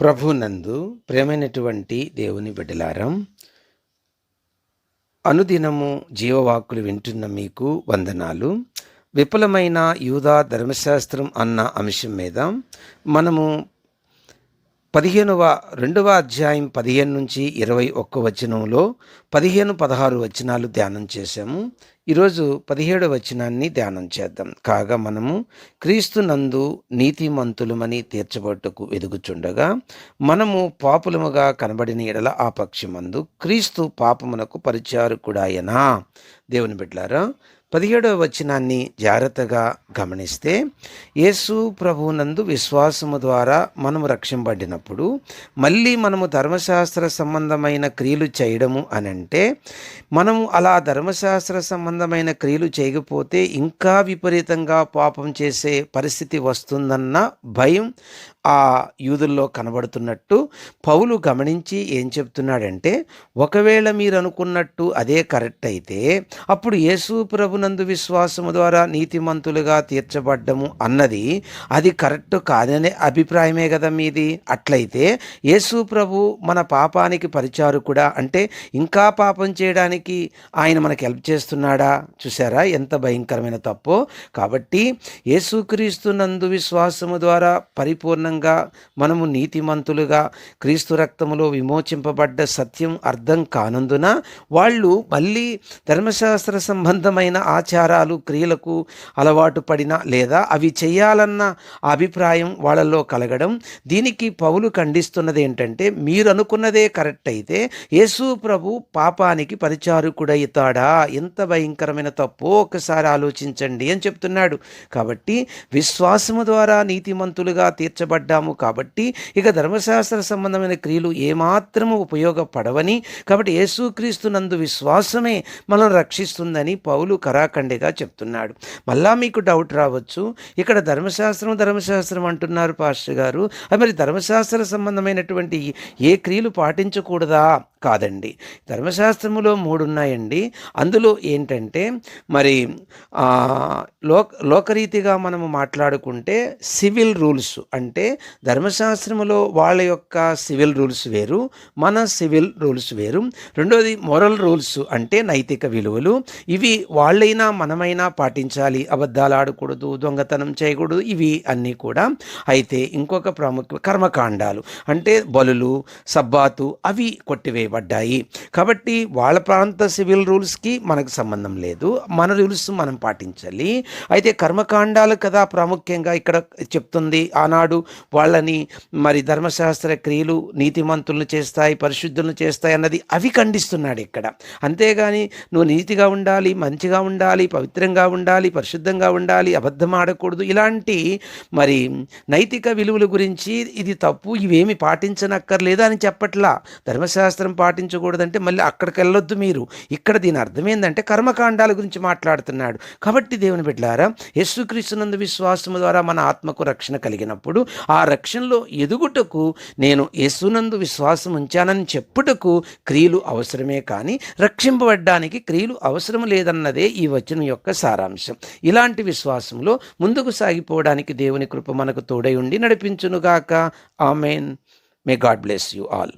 ప్రభునందు ప్రేమైనటువంటి దేవుని బిడ్డలారం అనుదినము జీవవాక్కులు వింటున్న మీకు వందనాలు. విపులమైన యూదా ధర్మశాస్త్రం అన్న అంశం మీద మనము పదిహేనవ రెండవ అధ్యాయం పదిహేను నుంచి ఇరవై ఒక్క వచనంలో పదిహేను పదహారు వచనాలు ధ్యానం చేశాము. ఈరోజు పదిహేడు వచనాన్ని ధ్యానం చేద్దాం. కాగా మనము క్రీస్తు నందు నీతిమంతులమని తీర్చబట్టుకు ఎదుగుచుండగా మనము పాపులముగా కనబడిన ఎడల ఆ పక్షమందు క్రీస్తు పాపమునకు పరిచారకుడాయనా? దేవుని బిడ్లారా పదిహేడవ వచనాన్ని జాగ్రత్తగా గమనిస్తే యేసు ప్రభువునందు విశ్వాసము ద్వారా మనము రక్షింపబడినప్పుడు మళ్ళీ మనము ధర్మశాస్త్ర సంబంధమైన క్రియలు చేయడము అని అంటే మనము అలా ధర్మశాస్త్ర సంబంధమైన క్రియలు చేయకపోతే ఇంకా విపరీతంగా పాపం చేసే పరిస్థితి వస్తుందన్న భయం ఆ యూదుల్లో కనబడుతున్నట్టు పౌలు గమనించి ఏం చెప్తున్నాడంటే ఒకవేళ మీరు అనుకున్నట్టు అదే కరెక్ట్ అయితే అప్పుడు యేసు ప్రభునందు విశ్వాసము ద్వారా నీతిమంతులుగా తీర్చబడ్డము అన్నది అది కరెక్ట్ కాదనే అభిప్రాయమే కదా మీది. అట్లయితే యేసు ప్రభు మన పాపానికి పరిచారకుడా? అంటే ఇంకా పాపం చేయడానికి ఆయన మనకి హెల్ప్ చేస్తున్నాడా? చూసారా ఎంత భయంకరమైన తప్పు. కాబట్టి యేసుక్రీస్తునందు విశ్వాసము ద్వారా పరిపూర్ణంగా మనము నీతిమంతులుగా క్రీస్తు రక్తములో విమోచింపబడ్డ సత్యం అర్థం కానందున వాళ్ళు మళ్ళీ ధర్మశాస్త్ర సంబంధమైన ఆచారాలు క్రియలకు అలవాటు పడిన లేదా అవి చేయాలన్న అభిప్రాయం వాళ్ళల్లో కలగడం దీనికి పౌలు ఖండిస్తున్నది ఏంటంటే మీరు అనుకున్నదే కరెక్ట్ అయితే యేసు ప్రభు పాపానికి పరిచారకుడవుతాడా ఎంత భయంకరమైన తప్పు? ఒకసారి ఆలోచించండి అని చెప్తున్నాడు. కాబట్టి విశ్వాసము ద్వారా నీతిమంతులుగా తీర్చబడ్డాము కాబట్టి ఇక ధర్మశాస్త్ర సంబంధమైన క్రియలు ఏమాత్రము ఉపయోగపడవని కాబట్టి యేసుక్రీస్తు నందు విశ్వాసమే మనం రక్షిస్తుందని పౌలు కరాఖండిగా చెప్తున్నాడు. మళ్ళా మీకు డౌట్ రావచ్చు. ఇక్కడ ధర్మశాస్త్రం ధర్మశాస్త్రం అంటున్నారు పాస్టర్ గారు. అది మరి ధర్మశాస్త్ర సంబంధమైనటువంటి ఏ క్రియలు పాటించకూడదా? కాదండి. ధర్మశాస్త్రములో మూడున్నాయండి. అందులో ఏంటంటే మరి లోక లోకరీతిగా మనము మాట్లాడుకుంటే సివిల్ రూల్స్ అంటే ధర్మశాస్త్రములో వాళ్ళ యొక్క సివిల్ రూల్స్ వేరు మన సివిల్ రూల్స్ వేరు. రెండోది మొరల్ రూల్స్ అంటే నైతిక విలువలు. ఇవి వాళ్ళైనా మనమైనా పాటించాలి. అబద్ధాలు ఆడకూడదు దొంగతనం చేయకూడదు ఇవి అన్నీ కూడా. అయితే ఇంకొక ప్రాముఖ్య కర్మకాండాలు అంటే బలులు సబ్బాతు అవి చేయబడ్డాయి కాబట్టి వాళ్ళ ప్రాంత సివిల్ రూల్స్కి మనకు సంబంధం లేదు. మన రూల్స్ మనం పాటించాలి. అయితే కర్మకాండాలు కదా ప్రాముఖ్యంగా ఇక్కడ చెప్తుంది. ఆనాడు వాళ్ళని మరి ధర్మశాస్త్ర క్రియలు నీతిమంతులను చేస్తాయి పరిశుద్ధులను చేస్తాయి అన్నది అవి ఖండిస్తున్నాడు ఇక్కడ. అంతేగాని నువ్వు నీతిగా ఉండాలి మంచిగా ఉండాలి పవిత్రంగా ఉండాలి పరిశుద్ధంగా ఉండాలి అబద్ధం ఆడకూడదు ఇలాంటి మరి నైతిక విలువల గురించి ఇది తప్పు ఇవేమి పాటించనక్కర్లేదు అని చెప్పట్లా? ధర్మశాస్త్రం పాటించకూడదంటే మళ్ళీ అక్కడికి వెళ్ళొద్దు మీరు. ఇక్కడ దీని అర్థం ఏంటంటే కర్మకాండాల గురించి మాట్లాడుతున్నాడు. కాబట్టి దేవుని బిడ్డారా యేసుక్రీస్తునందు విశ్వాసము ద్వారా మన ఆత్మకు రక్షణ కలిగినప్పుడు ఆ రక్షణలో ఎదుగుటకు నేను యేసునందు విశ్వాసం ఉంచానని చెప్పుటకు క్రియలు అవసరమే కానీ రక్షింపబడ్డానికి క్రియలు అవసరం లేదన్నదే ఈ వచనం యొక్క సారాంశం. ఇలాంటి విశ్వాసంలో ముందుకు సాగిపోవడానికి దేవుని కృప మనకు తోడై ఉండి నడిపించునుగాక. Amen. May God bless you all